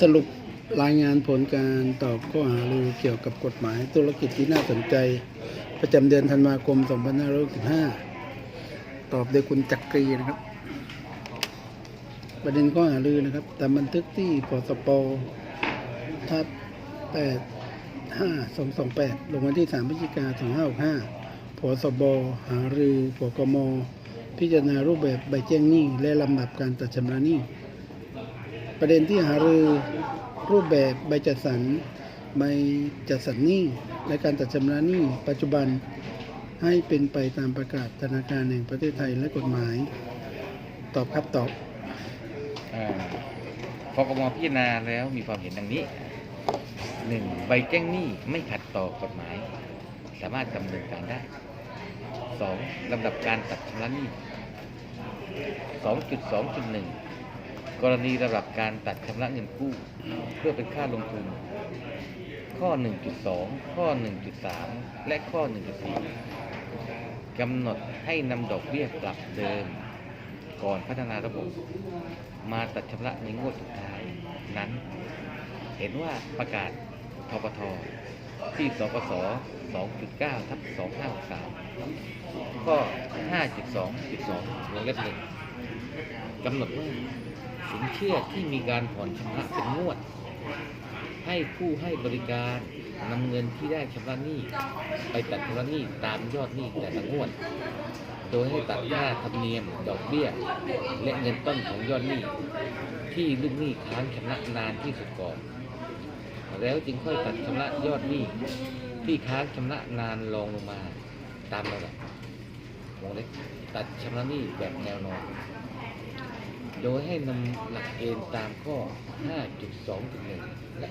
สรุปรายงานผลการตอบข้อหารือเกี่ยวกับกฎหมายธุรกิจที่น่าสนใจ ประจำเดือนธันวาคม 2565 ตอบโดยคุณจักรีนะครับ ประเด็นข้อหารือนะครับตามบันทึกที่ปสปทับ8 5228 ลงวันที่ 3 พฤศจิกา2565พสบหารือปกม พิจารณารูปแบบใบแจ้งหนี้ และลำดับการตัดชำระหนี้ ประเด็นที่หารือรูปแบบใบจัดสรรใบจัดสรรหนี้และการตัดชำระหนี้ปัจจุบันให้เป็นไปตามประกาศธนาคารแห่งประเทศไทยและกฎหมาย ตอบครับตอบอ่าพกมพิจารณาแล้วมีความเห็นดังนี้หนึ่งใบแจ้งหนี้ไม่ขัดต่อกฎหมาย สามารถดำเนินการได้สองลำดับการตัดชำระหนี้สองจุดสองจุดหนึ่ง กรณีระดับการตัดชำระเงินกู้ เพื่อเป็นค่าลงทุน ข้อ 1.2 ข้อ 1.3 และข้อ 1.4 กำหนดให้นำดอกเบี้ยปรับเดิม ก่อนพัฒนาระบบ มาตัดชำระในงวดสุดท้ายนั้น เห็นว่าประกาศทปทที่สปส2.9ทับ2563ข้อ 5.2.2วงเล็บหนึ่งกำหนดว่า สินเชื่อที่มีการผ่อนชำระเป็นงวด ให้ผู้ให้บริการนำเงินที่ได้ชำระหนี้ไปตัดชำระหนี้ตามยอดหนี้แต่ละงวด โดยให้ตัดค่าธรรมเนียมดอกเบี้ย และเงินต้นของยอดหนี้ ที่ลูกหนี้ค้างชำระนานที่สุดก่อน แล้วจึงค่อยตัดชำระยอดหนี้ที่ค้างชำระนานรองลงมาตามระดับวงเล็บตัดชำระหนี้แบบแนวนอน โดยให้นำหลักเกณฑ์ตามข้อ 5.2.1 และ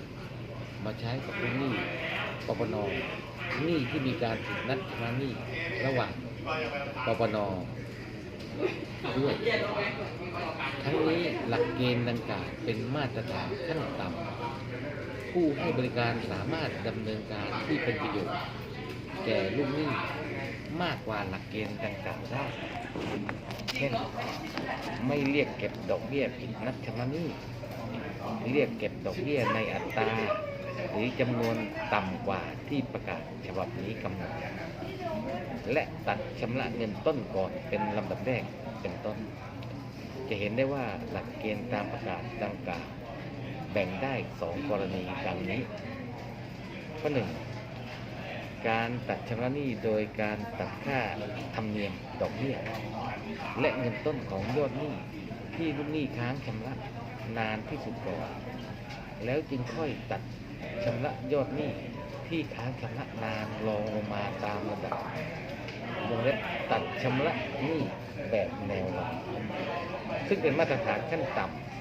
5.2.2 มาใช้กับหนี้ปปนหนี้ที่มีการผิดนัดชำระหนี้ระหว่างปปนด้วย ทั้งนี้หลักเกณฑ์ดังกล่าวเป็นมาตรฐานขั้นต่ำผู้ให้บริการสามารถดำเนินการที่เป็นประโยชน์ แก่ลูกหนี้ มากกว่าหลักเกณฑ์ดังกล่าวได้ เช่น ไม่เรียกเก็บดอกเบี้ยผิดนัดชำระหนี้เรียกเก็บดอกเบี้ยในอัตราหรือจำนวนต่ำกว่าที่ประกาศฉบับนี้กำหนด และตัดชำระเงินต้นก่อนเป็นลำดับแรกเป็นต้น จะเห็นได้ว่าหลักเกณฑ์ตามประกาศดังกล่าวแบ่งได้สองกรณีดังนี้ข้อหนึ่ง การตัดชำระหนี้โดยการตัดค่าธรรมเนียมดอกเบี้ยและเงินต้นของยอดหนี้ที่ลูกหนี้ค้างชำระนานที่สุดก่อนแล้วจึงค่อยตัดชำระยอดหนี้ที่ค้างชำระนานรองลงมาตามระดับวงเล็บตัดชำระหนี้แบบแนวรองซึ่งเป็นมาตรฐานขั้นต่ำ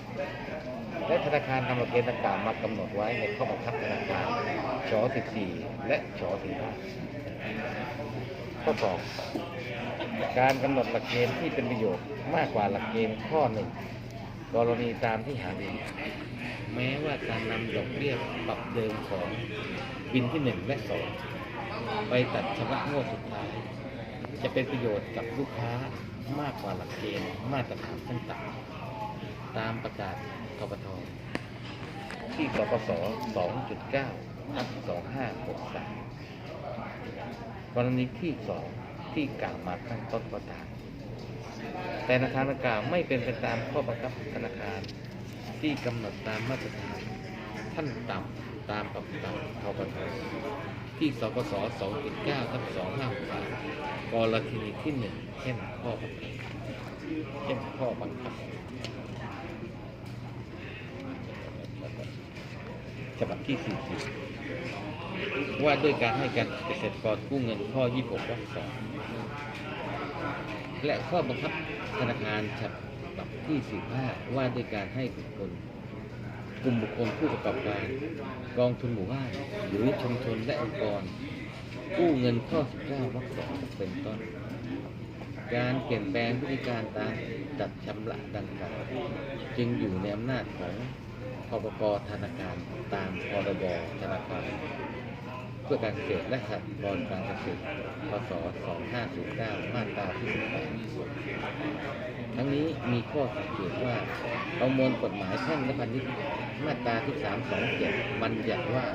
และธนาคารนำหลักเกณฑ์ดังกล่าวมากำหนดไว้ในข้อบังคับธนาคารช14 และช45ข้อ2การกำหนดหลักเกณฑ์ที่เป็นประโยชน์มากกว่าหลักเกณฑ์ข้อหนึ่งกรณีตามที่หารือแม้ว่าการนำดอกเบี้ยปรับเดิมของบินที่หนึ่งและสองไปตัดชำระงวดสุดท้าย จะเป็นประโยชน์กับลูกค้ามากกว่าหลักเกณฑ์มาตรฐานขั้นต่ำ ตามประกาศทบทที่สปส2.9ทับ2563กรณีที่สองที่กล่าวมาข้างต้นก็ตามแต่ธนาคารกล่าวไม่เป็นไปตามข้อบังคับธนาคาร ที่กำหนดตามมาตรฐานขั้นต่ำตามประกาศทบทที่สกส2.9ทับ2563กรณีที่หนึ่งเช่นข้อบังคับ เช่นข้อบังคับฉบับที่40ว่าด้วยการให้การเกษตรกรกู้เงินข้อ 26วรรคสองและข้อบังคับธนาคารฉบับที่45ว่าด้วยการให้บุคคลกลุ่มบุคคลผู้ประกอบการ กองทุนหมู่บ้านหรือชุมชนและองค์กรกู้เงินข้อ 19วรรคสองเป็นต้น การเปลี่ยนแปลงพฤติการตามจัดชำระดังกล่าวจึงอยู่ในอำนาจของพปกธนาคารตามพรบธนาคารเพื่อการเกษตรและสหกรณ์การเกษตรพศ 2509 มาตราที่18ทั้งนี้มีข้อสังเกตว่าประมวลกฎหมายแพ่งและพาณิชย์มาตราที่ 327บัญญัติว่า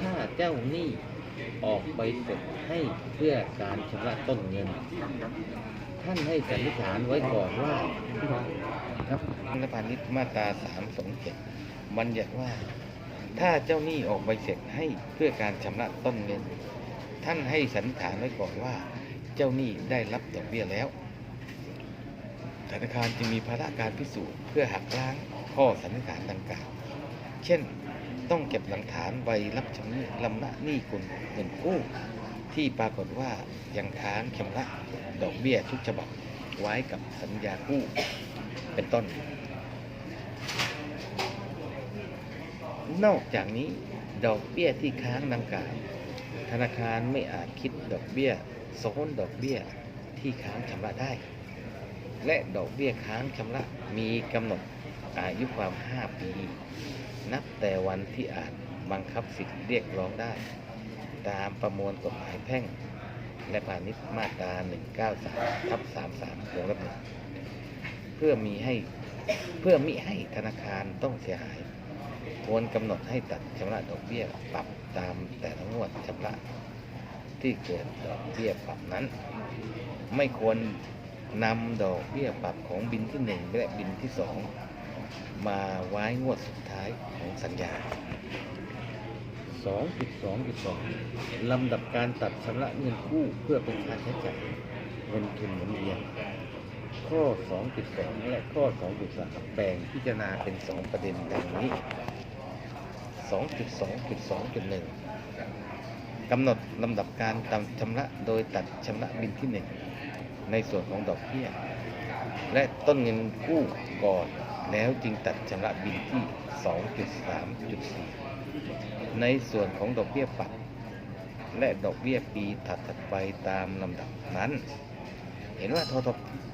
ถ้าเจ้าหนี้ ออกใบเสร็จให้เพื่อการชำระต้นเงิน ท่านให้สันนิษฐานไว้ก่อนว่าครับและพาณิชย์มาตรา327บัญญัติว่า ถ้าเจ้าหนี้ออกใบเสร็จให้เพื่อการชำระต้นเงิน ท่านให้สันนิษฐานไว้ก่อนว่า เจ้าหนี้ได้รับดอกเบี้ยแล้วธนาคารจึงมีภาระการพิสูจน์เพื่อหักล้างข้อสันนิษฐานดังกล่าว เช่น ต้องเก็บหลักฐานใบรับชำระลำระหนี้คุณเงินกู้ที่ปรากฏว่ายังค้างชำระดอกเบี้ยทุกฉบับไว้กับสัญญากู้เป็นต้น นอกจากนี้ดอกเบี้ยที่ค้างดังกล่าวธนาคารไม่อาจคิดดอกเบี้ยซ้อนดอกเบี้ยที่ค้างชำระได้ และดอกเบี้ยค้างชำระมีกำหนดอายุความ 5 ปี นับแต่วันที่อาจบังคับสิทธิเรียกร้องได้ ตามประมวลกฎหมายแพ่ง และพาณิชย์มาตรา 193ทับ33วงเล็บหนึ่งเพื่อมีให้เพื่อมิให้ธนาคารต้องเสียหาย ควรกำหนดให้ตัดชำระดอกเบี้ยปรับตามแต่ละงวดชำระที่เกิดดอกเบี้ยปรับนั้น ไม่ควรนำดอกเบี้ยปรับของบินที่หนึ่งและบินที่สอง มาไว้งวดสุดท้ายของสัญญา 2.2.2 ลำดับการตัดชำระเงินกู้เพื่อเป็นค่าใช้จ่ายเงินทุนหมุนเวียนข้อ 2.2 และข้อ 2.3 แบ่งพิจารณาเป็น 2 ประเด็นดังนี้ 2.2.2.1 กำหนดลำดับการตามชำระโดยตัดชำระบินที่ 1 ในส่วนของดอกเบี้ย และต้นเงินกู้ก่อน แล้วจึงตัดชำระบินที่ 2.3.4 ในส่วนของดอกเบี้ยปรับและดอกเบี้ยปีถัดๆไปตามลำดับนั้น เห็นว่าทท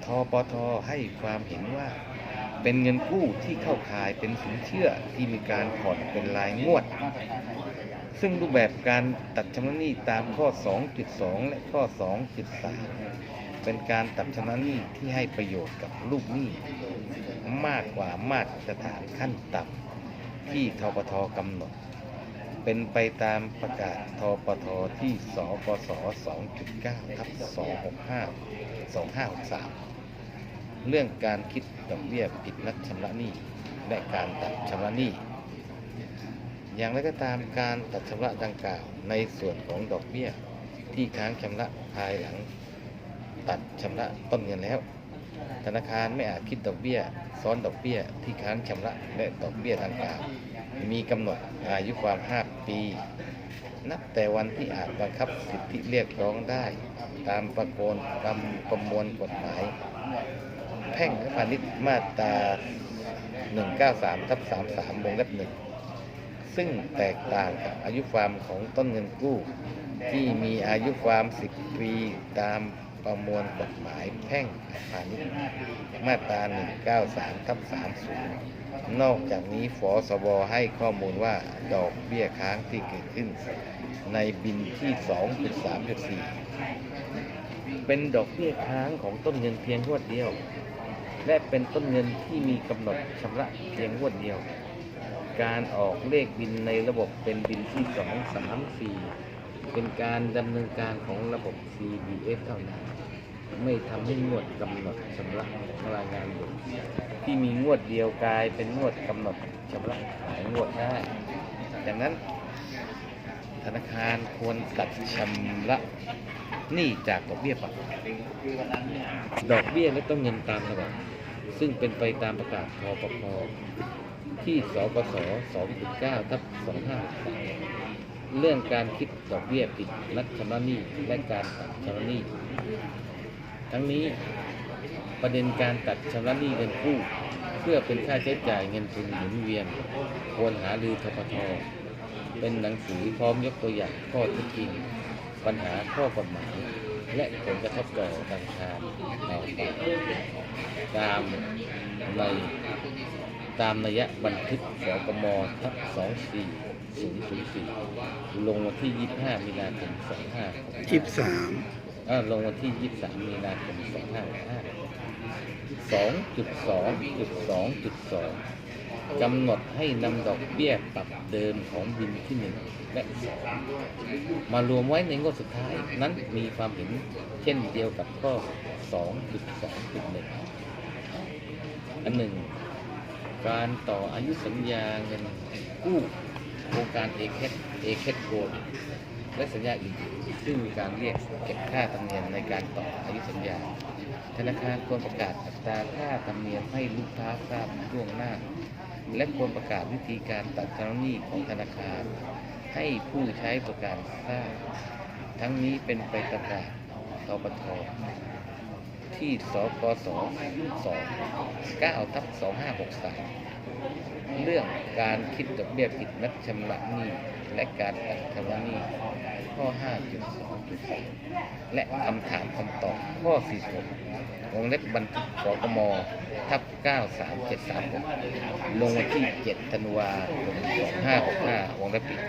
ทปทให้ความเห็นว่า เป็นเงินกู้ที่เข้าขายเป็นสินเชื่อที่มีการผ่อนเป็นรายงวด ซึ่งรูปแบบการตัดชำระหนี้ตามข้อ 2.2 และข้อ 2.3 เป็นการตัดชำระหนี้ที่ให้ประโยชน์กับลูกหนี้มากกว่ามาตรฐานขั้นต่ำที่ทปทกำหนด เป็นไปตามประกาศทปทที่สปส2.9ทับ265 2563 เรื่องการคิดดอกเบี้ยผิดนัดชำระหนี้และการตัดชำระหนี้อย่างไรก็ตามการตัดชำระดังกล่าวในส่วนของดอกเบี้ยที่ค้างชำระภายหลัง ตัดชำระต้นเงินแล้ว ธนาคารไม่อาจคิดดอกเบี้ย ซ้อนดอกเบี้ยที่ค้างชำระและดอกเบี้ยดังกล่าวมีกำหนดอายุความ 5 ปี นับแต่วันที่อาจบังคับสิทธิเรียกร้องได้ ตามประกนตามประมวลกฎหมาย แพ่งและพาณิชย์มาตรา 193ทับ33วงเล็บหนึ่งซึ่งแตกต่างกับอายุความของต้นเงินกู้ ที่มีอายุความ 10 ปีตาม ประมวลกฎหมายแพ่งพาณิชย์มาตรา 193ทับ30 นอกจากนี้ฝสบให้ข้อมูลว่าดอกเบี้ยค้างที่เกิดขึ้น ในบินที่ 2.3.4 เป็นดอกเบี้ยค้างของต้นเงินเพียงงวดเดียว และเป็นต้นเงินที่มีกำหนดชำระเพียงงวดเดียว การออกเลขบินในระบบเป็นบินที่ 2 3 4 เป็นการดำเนินการของระบบ CBS เท่านั้น ไม่ทำให้งวดกำหนดชำระพลังงานหยุดที่มีงวดเดียวกลายเป็นงวดกำหนดชำระหลายงวดได้ดังนั้น ธนาคารควรตัดชำระหนี้จากดอกเบี้ยปรับดอกเบี้ยและต้นเงินตามระดับซึ่งเป็นไปตามประกาศทปพที่สปส2.9ทับ2.5 เรื่องการคิดดอกเบี้ยผิดนัดชำระหนี้และการตัดชำระหนี้ ทั้งนี้ประเด็นการตัดชำระหนี้เงินกู้เพื่อเป็นค่าใช้จ่ายเงินทุนหมุนเวียน ควรหารือทปทเป็นหนังสือพร้อมยกตัวอย่างข้อเท็จจริง ปัญหาข้อกฎหมาย และผลกระทบต่อธนาคารต่อไปตามในตามนัยบันทึกสกมทับ 24004 ลงวันที่ 25 มีนาคม 25 ยี่สิบสามเอ่อลงวันที่ 23 มีนาคม 2565 2.2.2.2 กำหนดให้นำดอกเบี้ยปรับเดิมของบินที่ 1 และ 2 มารวมไว้ในงวดสุดท้ายนั้นมีความเห็นเช่นเดียวกับข้อ 2.2.1 อันหนึ่ง การต่ออายุสัญญาเงินกู้ โครงการเอเคเอเคโกลและสัญญาอื่นๆซึ่งมีการเรียกเก็บค่าธรรมเนียมในการต่ออายุสัญญา ธนาคารควรประกาศอัตราค่าธรรมเนียมให้ลูกค้าทราบล่วงหน้า และควรประกาศวิธีการตัดชำระหนี้ของธนาคาร ให้ผู้ใช้ประกันทราบ ทั้งนี้เป็นไปตามประกาศตปท ที่สกส2 9ทับ2563 เรื่องการคิดดอกเบี้ยผิดนัดชำระหนี้ และการตัดชำระหนี้ข้อ 5.2.3 และคำถามคำตอบข้อ 46 วงเล็บบันทึกสกมทับ 93736 ลงวันที่ 7 ธันวาคม 2565 วงเล็บปิด